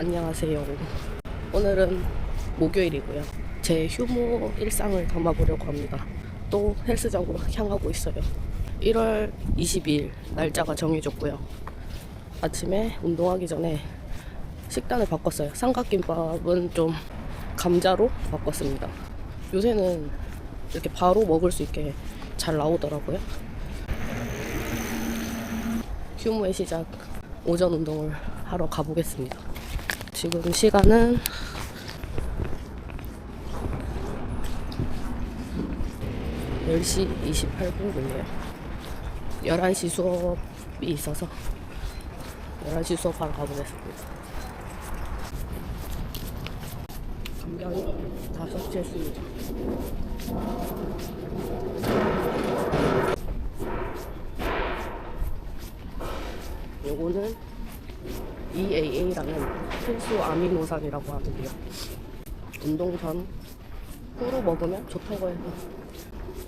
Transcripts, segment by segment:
안녕하세요. 오늘은 목요일이고요. 제 휴무 일상을 담아보려고 합니다. 또 헬스장으로 향하고 있어요. 1월 22일 날짜가 정해졌고요. 아침에 운동하기 전에 식단을 바꿨어요. 삼각김밥은 좀 감자로 바꿨습니다. 요새는 이렇게 바로 먹을 수 있게 잘 나오더라고요. 휴무의 시작 오전 운동을 하러 가보겠습니다. 지금 시간은 10시 28분이네요. 11시 수업이 있어서 11시 수업하러 가보겠습니다. 감량이 5시였습니다. 요거는 EAA라는 필수 아미노산이라고 하는데요. 운동 전 후로 먹으면 좋다고 해서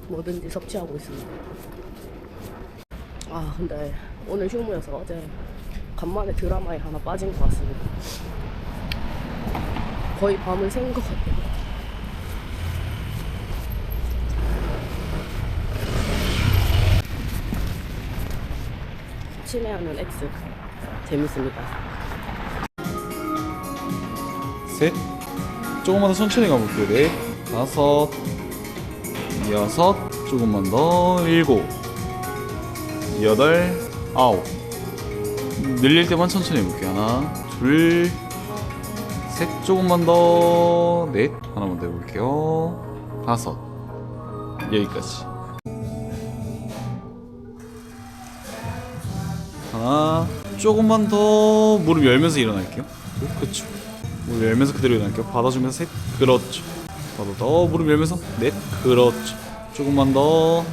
뭐든지 섭취하고 있습니다. 아 근데 오늘 휴무여서 어제 간만에 드라마에 하나 빠진 것 같습니다. 거의 밤을 샌 것 같아요. 친애하는 X 재밌습니다. 셋. 조금만 더 천천히 가볼게요. 넷 다섯 여섯 조금만 더 일곱 여덟 아홉. 늘릴 때만 천천히 해볼게요. 하나 둘 셋 조금만 더 넷. 하나만 더 해볼게요. 다섯. 여기까지 조금만 더 무릎 열면서 일어날게요. 그쵸. 무릎 열면서 그대로 일어날게요. 받아주면서 셋. 그렇죠. 받아 더 무릎 열면서 넷. 그렇죠. 조금만 더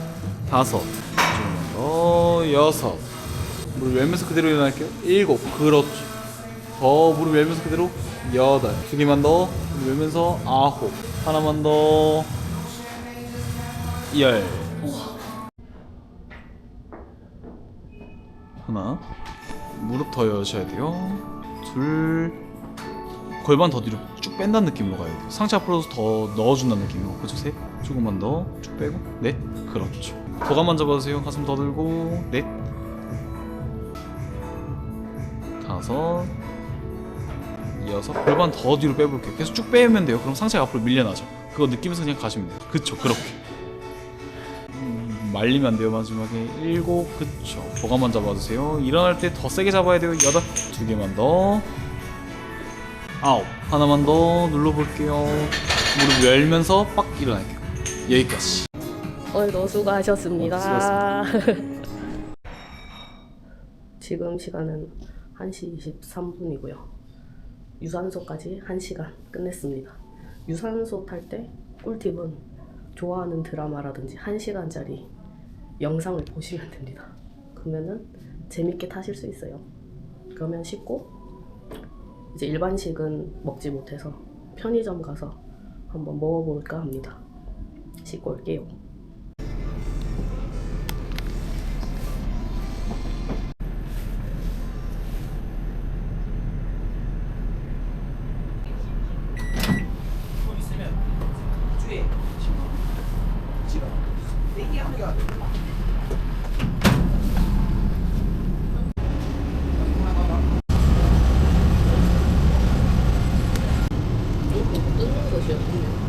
다섯. 조금만 더 여섯. 무릎 열면서 그대로 일어날게요. 일곱. 그렇죠. 더 무릎 열면서 그대로 여덟. 두 개만 더 무릎 열면서 아홉. 하나만 더열 하나. 무릎 더 여셔야 돼요. 둘. 골반 더 뒤로 쭉 뺀다는 느낌으로 가야 돼요. 상체 앞으로 더 넣어준다는 느낌으로. 그렇죠? 셋. 조금만 더 쭉 빼고. 넷. 그렇죠. 도감만 잡아주세요. 가슴 더 들고. 넷. 다섯. 여섯. 골반 더 뒤로 빼볼게요. 계속 쭉 빼면 돼요. 그럼 상체가 앞으로 밀려나죠. 그거 느끼면서 그냥 가시면 돼요. 그쵸? 그렇게. 음, 말리면 안 돼요 마지막에. 일곱 그쵸. 보감만 잡아주세요. 일어날 때 더 세게 잡아야 돼요. 여덟 두 개만 더. 아홉 하나만 더 눌러볼게요. 무릎 열면서 빡 일어날게요. 여기까지. 오늘도 수고하셨습니다. 지금 시간은 1시 23분이고요. 유산소까지 1시간 끝냈습니다. 유산소 탈 때 꿀팁은 좋아하는 드라마라든지 1시간짜리 영상을 보시면 됩니다. 그러면은 재밌게 타실 수 있어요. 그러면 쉽고 이제 일반식은 먹지 못해서 편의점 가서 한번 먹어볼까 합니다. 씻고 올게요. 뜯는 것이었군요. 아,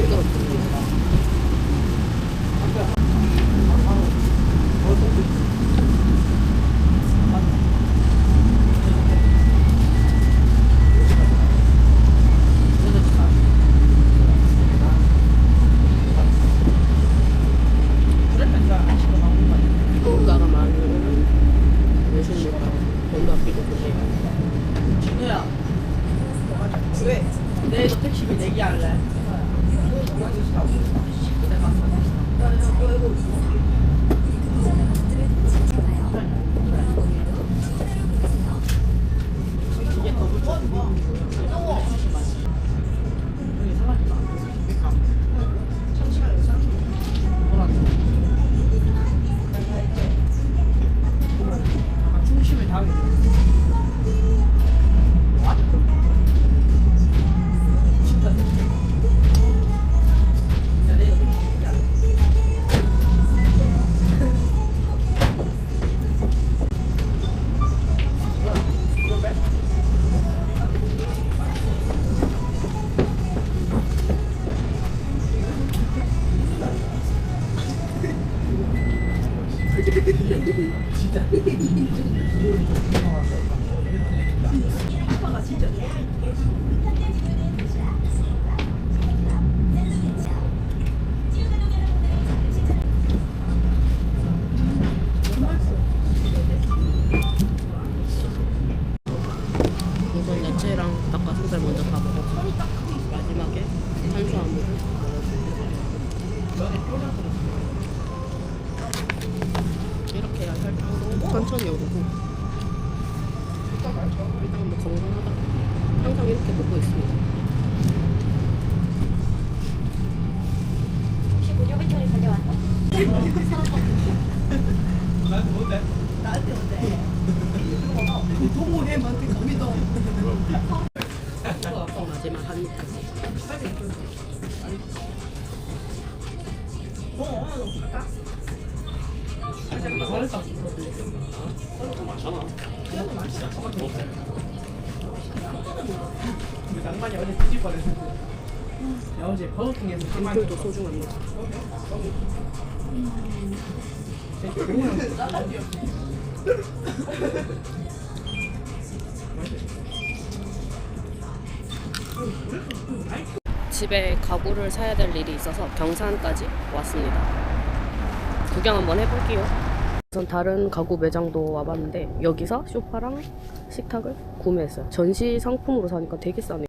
けど。 마지막에 탄수화물을 이렇게 해야 혈당도 천천히 오르고. 일단 뭐 건강하다. 항상 이렇게 먹고 있습니다. 마지막 한 입. 낭만이 어제 뒤질 뻔했어. 야, 어제 버거킹에서 앵콜도 소중합니다. 집에 가구를 사야 될 일이 있어서 경산까지 왔습니다. 구경 한번 해볼게요. 우선 다른 가구 매장도 와봤는데 여기서 소파랑 식탁을 구매했어요. 전시 상품으로 사니까 되게 싸네.